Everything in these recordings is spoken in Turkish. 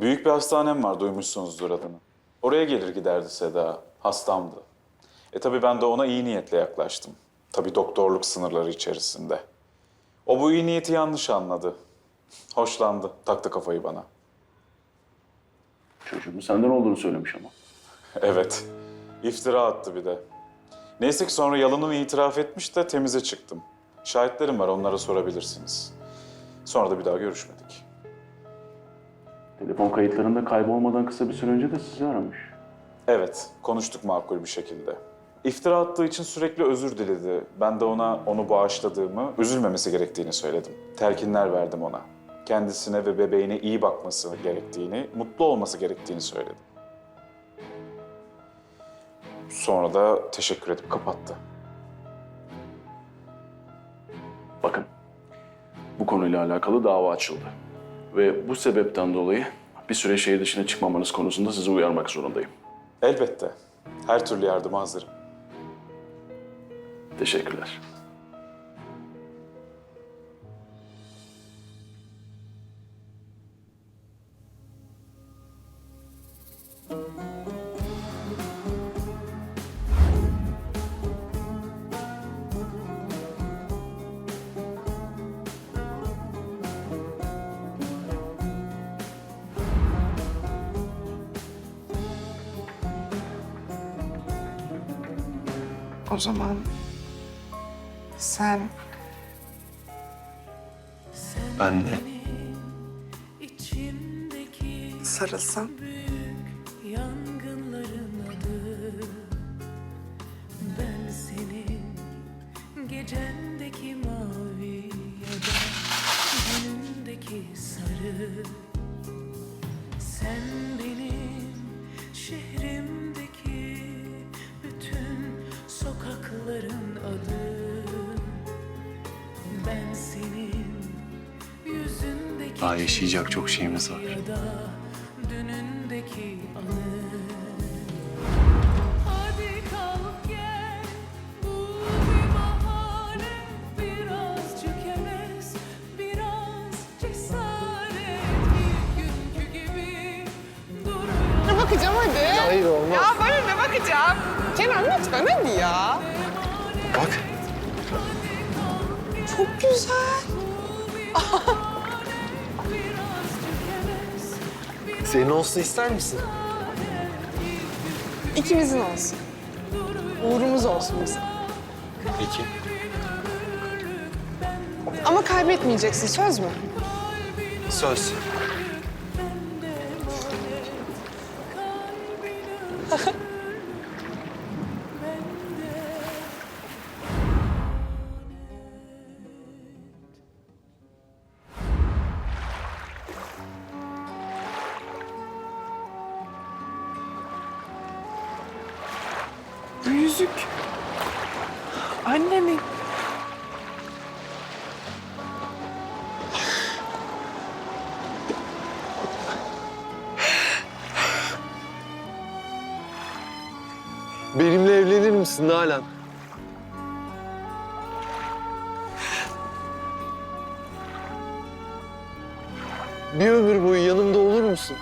Büyük bir hastanem var, duymuşsunuzdur adını. Oraya gelir giderdi Seda, hastamdı. E tabii ben de ona iyi niyetle yaklaştım. Tabii doktorluk sınırları içerisinde. O bu iyi niyeti yanlış anladı. Hoşlandı, taktı kafayı bana. Çocuğumun senden olduğunu söylemiş ama. Evet, iftira attı bir de. Neyse ki sonra yalanını itiraf etmiş de temize çıktım. Şahitlerim var, onlara sorabilirsiniz. Sonra da bir daha görüşmedik. Telefon kayıtlarında kaybolmadan kısa bir süre önce de sizi aramış. Evet, konuştuk makul bir şekilde. İftira attığı için sürekli özür diledi. Ben de ona onu bağışladığımı, üzülmemesi gerektiğini söyledim. Telkinler verdim ona. Kendisine ve bebeğine iyi bakması gerektiğini, mutlu olması gerektiğini söyledim. Sonra da teşekkür edip kapattı. Bakın, bu konuyla alakalı dava açıldı. Ve bu sebepten dolayı bir süre şehir dışına çıkmamanız konusunda sizi uyarmak zorundayım. Elbette. Her türlü yardıma hazırım. Teşekkürler. O zaman sen Ben de. Sarılsan yangınların adı. Ben senin gecendeki mavi ya da günündeki sarı. Sen Daha yaşayacak çok şeyimiz var. ne bakacağım hadi. Hayır olmaz. Ya bana ne bakacağım? Kenan lütfen hadi ya. Bak. Çok güzel. Senin olsun ister misin? İkimizin olsun. Uğrumuz olsun bizim. Peki. Ama kaybetmeyeceksin söz mü? Söz. Bu yüzük. Annemin. Benimle evlenir misin Nalan? Bir ömür boyu yanımda olur musun?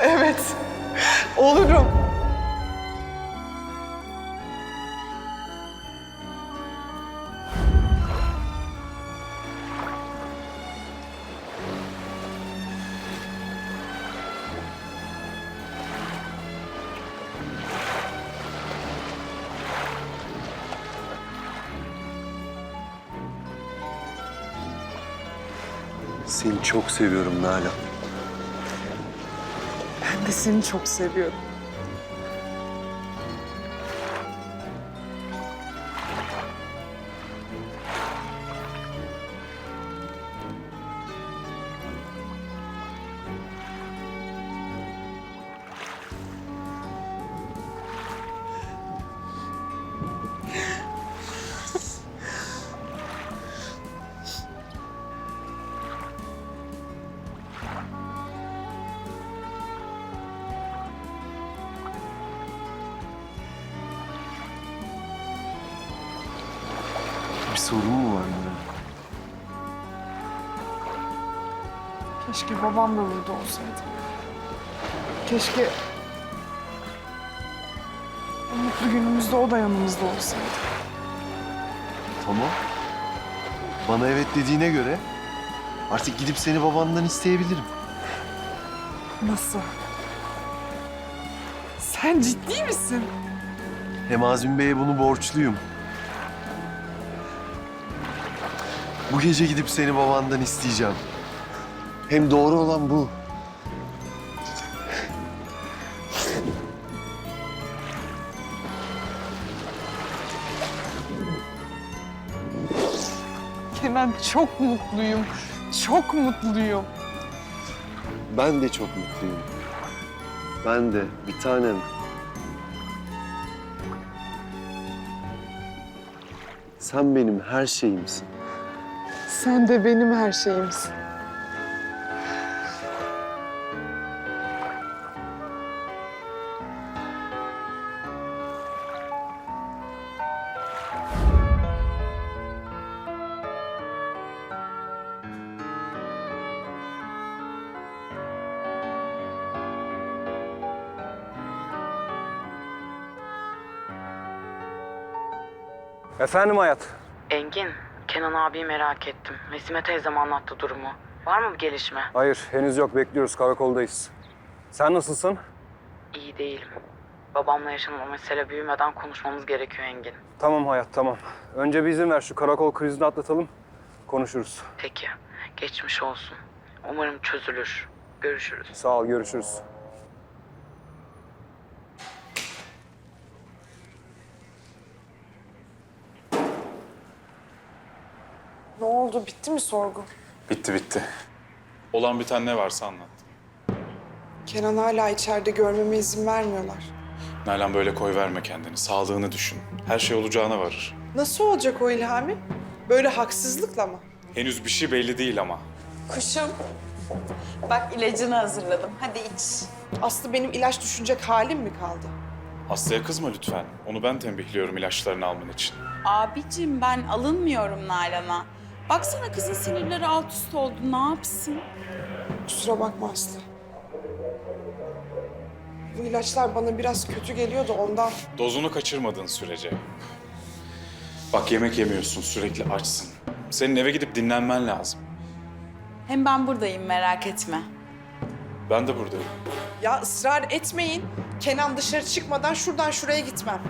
Evet. Olurum. Seni çok seviyorum Nalan. Seni çok seviyorum. Bir sorun mu var? Keşke babam da burada olsaydı. Keşke o mutlu günümüzde o da yanımızda olsaydı. Tamam. Bana evet dediğine göre artık gidip seni babandan isteyebilirim. Nasıl? Sen ciddi misin? Hem Azmi Bey'e bunu borçluyum. Bu gece gidip seni babandan isteyeceğim. Hem doğru olan bu. Kenan çok mutluyum. Çok mutluyum. Ben de çok mutluyum. Ben de bir tanem. Sen benim her şeyimsin. Sen de benim her şeyimsin. Efendim hayat. Engin, Kenan abiyi merak ettim. Mesime teyzem anlattı durumu. Var mı bir gelişme? Hayır henüz yok bekliyoruz karakoldayız. Sen nasılsın? İyi değilim. Babamla yaşanan o mesele büyümeden konuşmamız gerekiyor Engin. Tamam hayat tamam. Önce bir izin ver şu karakol krizini atlatalım. Konuşuruz. Peki, geçmiş olsun. Umarım çözülür. Görüşürüz. Sağ ol görüşürüz. Oldu? Bitti mi sorgu? Bitti bitti. Olan biten ne varsa anlat. Kenan hala içeride görmeme izin vermiyorlar. Nalan böyle koy verme kendini. Sağlığını düşün. Her şey olacağına varır. Nasıl olacak o İlhami? Böyle haksızlıkla mı? Henüz bir şey belli değil ama. Kuşum, bak ilacını hazırladım. Hadi iç. Aslı benim ilaç düşünecek halim mi kaldı? Aslı'ya kızma lütfen. Onu ben tembihliyorum ilaçlarını alman için. Abicim ben alınmıyorum Nalan'a. Baksana kızın sinirleri alt üst oldu. Ne yapsın? Kusura bakma Aslı. Bu ilaçlar bana biraz kötü geliyor da ondan. Dozunu kaçırmadığın sürece. Bak yemek yemiyorsun, sürekli açsın. Senin eve gidip dinlenmen lazım. Hem ben buradayım merak etme. Ben de buradayım. Ya ısrar etmeyin. Kenan dışarı çıkmadan şuradan şuraya gitmem.